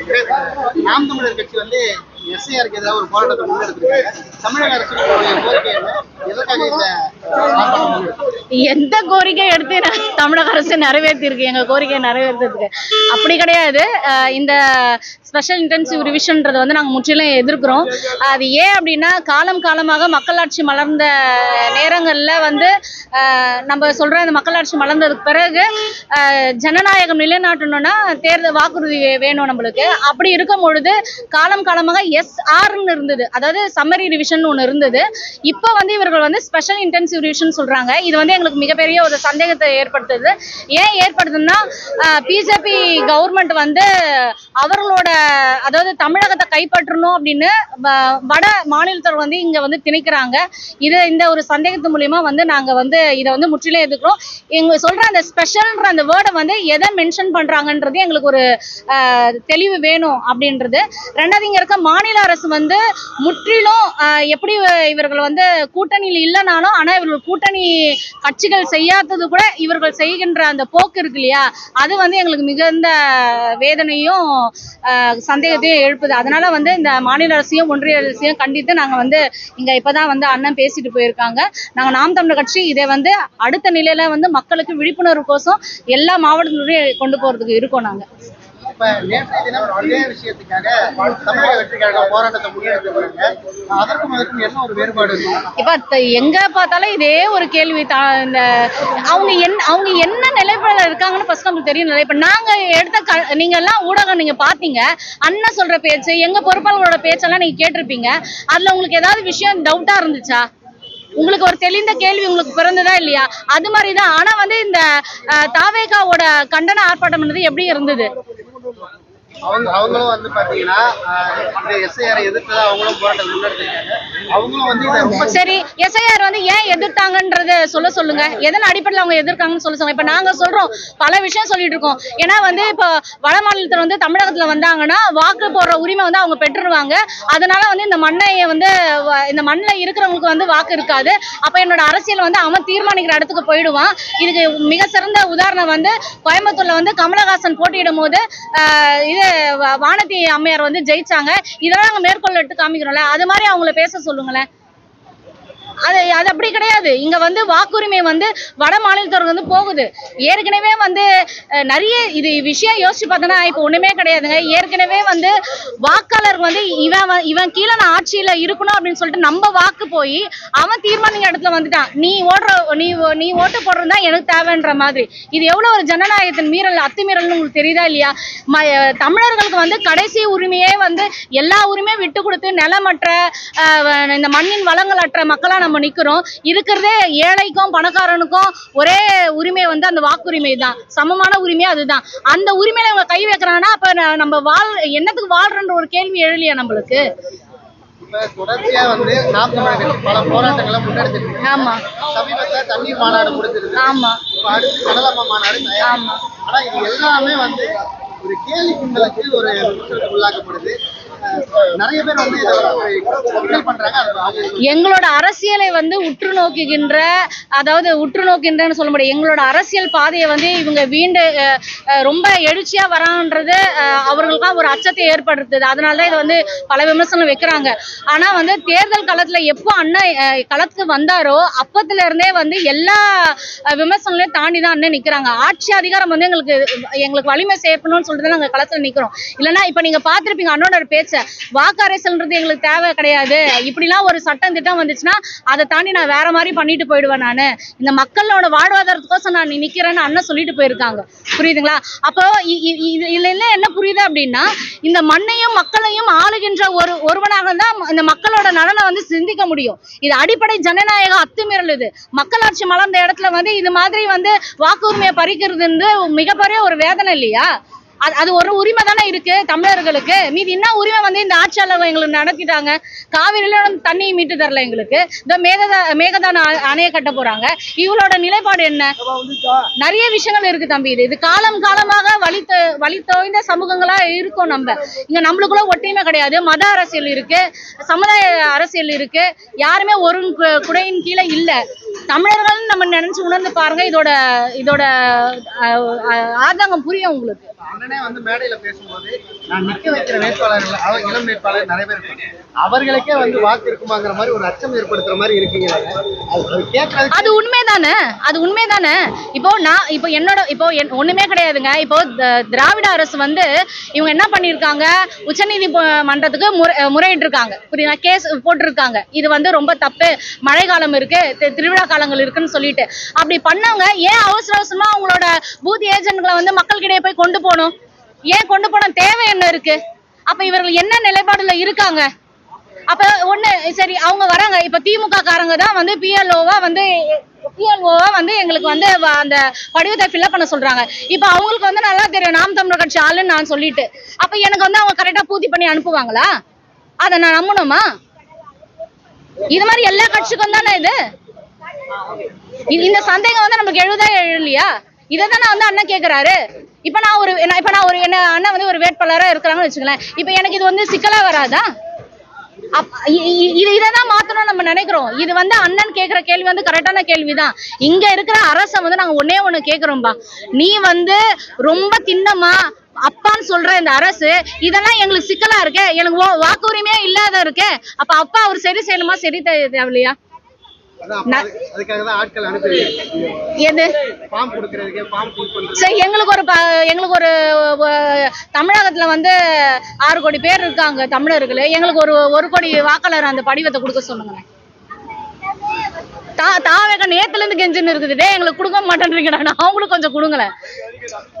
Yeah. நாம் தமிழர் கட்சி வந்து எஸ்ஐஆருக்கு எதிராக ஒரு போராட்டத்தை முன்னெடுத்திருக்காங்க. தமிழக அரசு கோரிக்கை என்ன? எதற்காக இந்த எந்த கோரிக்கை எடுத்து தமிழக அரசு நிறைவேற்றிருக்கு எங்க கோரிக்கையை நிறைவேற்றதுக்கு அப்படி கிடையாது. இந்த ஸ்பெஷல் இன்டென்சிவ் ரிவிஷன்ன்றதை வந்து நாங்கள் முற்றிலும் எதிர்க்கிறோம். அது ஏன் அப்படின்னா காலம் காலமாக மக்களாட்சி மலர்ந்த நேரங்களில் வந்து நம்ம சொல்கிற அந்த மக்களாட்சி மலர்ந்ததுக்கு பிறகு ஜனநாயகம் நிலைநாட்டணும்னா தேர்தல் வாக்குறுதி வேணும் நம்மளுக்கு. அப்படி அப்படி இருக்கும் பொழுது காலம் காலமாக எஸ்ஆர்னு இருந்தது. அதாவது சம்மரி ரிவிஷன் ஒன்று இருந்தது. இப்போ வந்து இவர்கள் வந்து ஸ்பெஷல் இன்டென்சிவ் ரிவிஷன் சொல்றாங்க. இது வந்து எங்களுக்கு மிகப்பெரிய ஒரு சந்தேகத்தை ஏற்படுத்துது. ஏன் ஏற்படுதுன்னா பிஜேபி கவர்மெண்ட் வந்து அவர்களோட அதாவது தமிழகத்தை கைப்பற்றணும் அப்படின்னு வ- வட மாநிலத்தவர் வந்து இங்க வந்து திணிக்கிறாங்க. இது இந்த ஒரு சந்தேகத்து மூலியமா வந்து நாங்க வந்து இதை வந்து முற்றிலும் எதிர்க்கிறோம். எங்க சொல்ற அந்த ஸ்பெஷல்ன்ற அந்த வேர்டை வந்து எதை மென்ஷன் பண்றாங்கன்றது எங்களுக்கு ஒரு தெளிவு வேணும். அப்படின்றது. ரெண்டாவது இங்க இருக்க மாநில அரசு வந்து முற்றிலும் எப்படி இவர்கள் வந்து கூட்டணியில் இல்லைனாலும் ஆனா இவர்கள் கூட்டணி கட்சிகள் செய்யாதது கூட இவர்கள் செய்கின்ற அந்த போக்கு இருக்கு இல்லையா? அது வந்து எங்களுக்கு மிகுந்த வேதனையும் சந்தேகத்தையும் எழுப்புது. அதனால வந்து இந்த மாநில அரசையும் ஒன்றிய அரசையும் கண்டித்து நாங்க வந்து இங்க இப்பதான் வந்து அண்ணன் பேசிட்டு போயிருக்காங்க. நாங்க நாம் தமிழர் கட்சி இதை வந்து அடுத்த நிலையில வந்து மக்களுக்கு விழிப்புணர்வு கோசம் எல்லா மாவட்டத்திலையும் கொண்டு போறதுக்கு இருக்கோம் நாங்க. இப்ப நேற்றைய தினம் ஒரே விஷயத்துக்காக தமிழக வெற்றிக்காக போராட்டத்தை முன்னெடுத்திருக்காங்க அதற்கும் அதற்கும் என்ன ஒரு வேறுபாடு இப்ப எங்க பார்த்தாலும் இதே ஒரு கேள்வி இந்த அவங்க என் அவங்க என்ன நிலைப்பாடுல இருக்காங்கன்னு ஃபர்ஸ்ட் நமக்கு தெரியணும். இப்ப நாங்க எடுத்த க நீங்க எல்லாம் ஊடகம் நீங்க பாத்தீங்க அண்ணன் சொல்ற பேச்சு எங்க பொறுப்பாளர்களோட பேச்செல்லாம் நீங்க கேட்டிருப்பீங்க. அதுல உங்களுக்கு ஏதாவது விஷயம் டவுட்டா இருந்துச்சா? உங்களுக்கு ஒரு தெளிந்த கேள்வி உங்களுக்கு பிறந்ததா இல்லையா? அது மாதிரிதான். ஆனா வந்து இந்த தாவேகாவோட கண்டன ஆர்ப்பாட்டம் பண்ணது எப்படி இருந்தது? அவங்க அவங்களும் வந்து பார்த்தீங்கன்னா ஆஹ், இந்த எஸ்ஐஆர் எதிர்த்து அவங்களும் போராட்டம் முன்னெடுத்திருக்காங்க. சரி எஸ்ஐஆர் வந்து ஏன் எதிர்த்தாங்கன்றத சொல்ல சொல்லுங்க. எதன் அடிப்படையில் அவங்க எதிர்க்காங்கன்னு சொல்ல சொல்லுங்க. இப்ப நாங்க சொல்றோம் பல விஷயம் சொல்லிட்டு இருக்கோம். ஏன்னா வந்து இப்போ வட மாநிலத்தில் வந்து தமிழகத்துல வந்தாங்கன்னா வாக்கு போடுற உரிமை வந்து அவங்க பெற்றுருவாங்க. அதனால வந்து இந்த மண்ணை வந்து இந்த மண்ணில் இருக்கிறவங்களுக்கு வந்து வாக்கு இருக்காது. அப்ப என்னோட அரசியல் வந்து அவன் தீர்மானிக்கிற இடத்துக்கு போயிடுவான். இதுக்கு மிக சிறந்த உதாரணம் வந்து கோயம்புத்தூர்ல வந்து கமலஹாசன் போட்டியிடும் போது இது வ- வானதி அம்மையார் வந்து ஜெயிச்சாங்க. இதெல்லாம் நாங்க மேற்கொள்ள எடுத்து காமிக்கிறோம்ல. அது மாதிரி அவங்கள பேச luôn là அது அது அப்படி கிடையாது. இங்க வந்து வாக்குரிமை வந்து வட மாநிலத்தவருக்கு வந்து போகுது. ஏற்கனவே வந்து நிறைய இது விஷயம் யோசிச்சு பார்த்தோன்னா இப்போ ஒண்ணுமே கிடையாதுங்க. ஏற்கனவே வந்து வாக்காளர் வந்து இவன் இவன் கீழே நான் ஆட்சியில இருக்கணும் அப்படின்னு சொல்லிட்டு நம்ம வாக்கு போய் அவன் தீர்மானிக்க இடத்துல வந்துட்டான். நீ ஓடுற நீ ஓ- நீ ஓட்டு போடுறது தான் எனக்கு தேவைன்ற மாதிரி. இது எவ்வளவு ஒரு ஜனநாயகத்தின் மீறல் அத்துமீறல்னு உங்களுக்கு தெரியுதா இல்லையா? ம- தமிழர்களுக்கு வந்து கடைசி உரிமையே வந்து எல்லா உரிமையும் விட்டு கொடுத்து நிலமற்ற இந்த மண்ணின் வளங்கள் அற்ற நம்ம நிக்கிறோம். இருக்கிறதே ஏழைக்கும் பணக்காரனுக்கும் ஒரே உரிமை வந்து அந்த வாக்குரிமை தான். சமமான உரிமை அதுதான். அந்த உரிமையில இவங்க கை வைக்கிறாங்கன்னா அப்ப நம்ம வாழ் என்னத்துக்கு வாழ்றன்ற ஒரு கேள்வி எழலையா நம்மளுக்கு? தொடர்ச்சியா வந்து நாம் தமிழக கட்சி பல போராட்டங்களை முன்னெடுத்துட்டு இருக்கு ஆமா. சமீபத்துல தண்ணீர் மாநாடு முடிஞ்சிருக்கு. ஆமா. இப்ப அடுத்து கடலம்மா மாநாடு தயார் ஆமா. ஆனா இது எல்லாமே வந்து ஒரு கேலி கிண்டலுக்கு ஒரு குற்றத்துக்கு உள்ளாக்கப்படுது. எங்களோட அரசியலை வந்து உற்று நோக்குகின்ற அதாவது உற்று நோக்கின்றன்னு சொல்ல முடியும் எங்களோட அரசியல் பாதையை வந்து இவங்க வீண்டு ரொம்ப எழுச்சியா வரான்றது அஹ், ஒரு அச்சத்தை ஏற்படுத்துது. அதனால இதை வந்து பல விமர்சனம் வைக்கிறாங்க. ஆனா வந்து தேர்தல் களத்துல எப்போ அண்ணன் அஹ், களத்துக்கு வந்தாரோ அப்பத்துல இருந்தே வந்து எல்லா விமர்சனங்களையும் தாண்டி தான் அண்ணன் நிக்கிறாங்க. ஆட்சி அதிகாரம் வந்து எங்களுக்கு எங்களுக்கு வலிமை சேர்க்கணும்னு சொல்லிட்டு தான் நாங்க களத்துல நிக்கிறோம். இல்லைன்னா இப்ப நீங்க பாத்திருப்பீங்க அண்ணனோட பேச்சை வாக்கு அரசல்ன்றது எங்களுக்கு தேவை கிடையாது. இப்படிலாம் ஒரு சட்டம் திட்டம் வந்துச்சுன்னா அதை தாண்டி நான் வேற மாதிரி பண்ணிட்டு போயிடுவேன் நானு. இந்த மக்களோட வாழ்வாதாரத்துக்கோசம் நான் நிக்கிறேன்னு அண்ணன் சொல்லிட்டு போயிருக்காங்க. புரியுதுங்களா? அப்போ இதுல என்ன என்ன புரியுது அப்படின்னா இந்த மண்ணையும் மக்களையும் ஆளுகின்ற ஒரு ஒருவனாக தான் இந்த மக்களோட நலனை வந்து சிந்திக்க முடியும். இது அடிப்படை ஜனநாயக அத்துமீறல் இது. மக்களாட்சி மலர்ந்த இடத்துல வந்து இது மாதிரி வந்து வாக்குரிமையை பறிக்கிறது வந்து மிகப்பெரிய ஒரு வேதனை இல்லையா? அது அது ஒரு உரிமை தானே இருக்கு தமிழர்களுக்கு? மீதி என்ன உரிமை வந்து இந்த ஆட்சியாளர் எங்களுக்கு நடத்திட்டாங்க? காவிரியில வந்து தண்ணி மீட்டு தரல எங்களுக்கு. இந்த மேகதா மேகதான அணையை கட்ட போறாங்க. இவளோட நிலைப்பாடு என்ன? நிறைய விஷயங்கள் இருக்கு தம்பி. இது இது காலம் காலமாக வழி தொ- வழி தோய்ந்த சமூகங்களா இருக்கோம் நம்ம. இங்க நம்மளுக்குள்ள ஒற்றுமை கிடையாது. மத அரசியல் இருக்கு சமுதாய அரசியல் இருக்கு. யாருமே ஒரு கு- குடையின் கீழே இல்லை. தமிழர்கள் நம்ம நினைச்சு உணர்ந்து பாருங்க இதோட இதோட ஆதங்கம் புரியும் உங்களுக்கு. அண்ணனே வந்து மேடையில பேசும்போது நான் நிக்க வைக்கிற வேட்பாளர்கள் அவ இளம் வேட்பாளர் நிறைய பேர் இருப்பாங்க. அவர்களுக்கே வந்து வாக்கு இருக்குமாங்கிற மாதிரி ஒரு அச்சம் ஏற்படுத்துற மாதிரி இருக்கீங்க. அது உண்மைதானே? அது உண்மைதானே? இப்போ நான் இப்போ என்னோட இப்போ ஒண்ணுமே கிடையாதுங்க. இப்போ திராவிட அரசு வந்து இவங்க என்ன பண்ணிருக்காங்க உச்சநீதி மன்றத்துக்கு முறையிட்டு இருக்காங்க புரியுதா? கேஸ் போட்டிருக்காங்க. இது வந்து ரொம்ப தப்பு. மழை காலம் இருக்கு திருவிழா காலங்கள் இருக்குன்னு சொல்லிட்டு. அப்படி பண்ணவங்க ஏன் அவசர அவசரமா அவங்களோட பூத் ஏஜென்ட்களை வந்து மக்கள்கிட்டயே போய் கொண்டு போ போகணும் ஏன் கொண்டு போன தேவை என்ன இருக்கு? அப்ப இவர்கள் என்ன நிலைப்பாடுல இருக்காங்க? அப்ப ஒண்ணு சரி அவங்க வராங்க. இப்ப திமுக காரங்க தான் வந்து பிஎல்ஓவா வந்து பிஎல்ஓவா வந்து எங்களுக்கு வந்து அந்த படிவத்தை ஃபில்அப் பண்ண சொல்றாங்க. இப்ப அவங்களுக்கு வந்து நல்லா தெரியும். நாம் தமிழர் கட்சி ஆளுன்னு நான் சொல்லிட்டு. அப்ப எனக்கு வந்து அவங்க கரெக்டா பூர்த்தி பண்ணி அனுப்புவாங்களா? அதை நான் நம்பணுமா? இது மாதிரி எல்லா கட்சிக்கும் தானே இது- இந்த சந்தேகம் வந்து நமக்கு எழுதா எழுலையா இதை தானே வந்து அண்ணன் கேட்குறாரு இப்ப நான் ஒரு நான் இப்ப நான் ஒரு என்ன அண்ணன் வந்து ஒரு வேட்பாளரா இருக்கிறாங்கன்னு வச்சுக்கலேன் இப்ப எனக்கு இது வந்து சிக்கலா வராதா? அப்- இ- இ- இது மாத்தணும் நம்ம நினைக்கிறோம். இது வந்து அண்ணன் கேட்குற கேள்வி வந்து கரெக்டான கேள்விதான். இங்க இருக்கிற அரச வந்து நாங்க ஒன்னே ஒண்ணு கேக்குறோம்பா. நீ வந்து ரொம்ப திண்ணமா அப்பான்னு சொல்ற இந்த அரசு இதெல்லாம் எங்களுக்கு சிக்கலா இருக்கு. எனக்கு வா- வாக்குரிமையே இல்லாத இருக்கு. அப்ப அப்பா அவர் சரி செய்யணுமா? சரி தேவையில்லையா? எங்களுக்கு ஒரு எங்களுக்கு ஒரு தமிழகத்துல வந்து ஆறு கோடி பேர் இருக்காங்க தமிழர்கள். எங்களுக்கு ஒரு ஒரு கோடி வாக்காளர் அந்த படிவத்தை கொடுக்க சொல்லுங்க தா தாவேக நேத்துல இருந்து கெஞ்சுன்னு இருக்குது. எங்களுக்கு கொடுக்க மாட்டேன்றீங்கடா. அவங்களுக்கு கொஞ்சம் கொடுங்களேன்.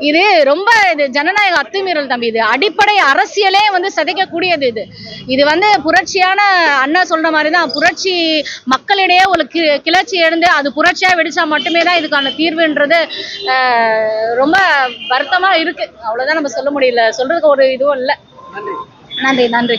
இது ரொம்ப இது ஜனநாயக அத்துமீறல் தம்பி இது. அடிப்படை அரசியலே வந்து சிதைக்கக்கூடியது இது. இது வந்து புரட்சியான அண்ணா சொல்ற மாதிரி தான். புரட்சி மக்களிடையே ஒரு கி கிளர்ச்சி எழுந்து அது புரட்சியா வெடிச்சா மட்டுமே தான் இதுக்கான தீர்வுன்றது ரொம்ப வருத்தமா இருக்கு. அவ்வளவுதான் நம்ம சொல்ல முடியல. சொல்றதுக்கு ஒரு இதுவும் இல்லை. நன்றி. நன்றி நன்றி.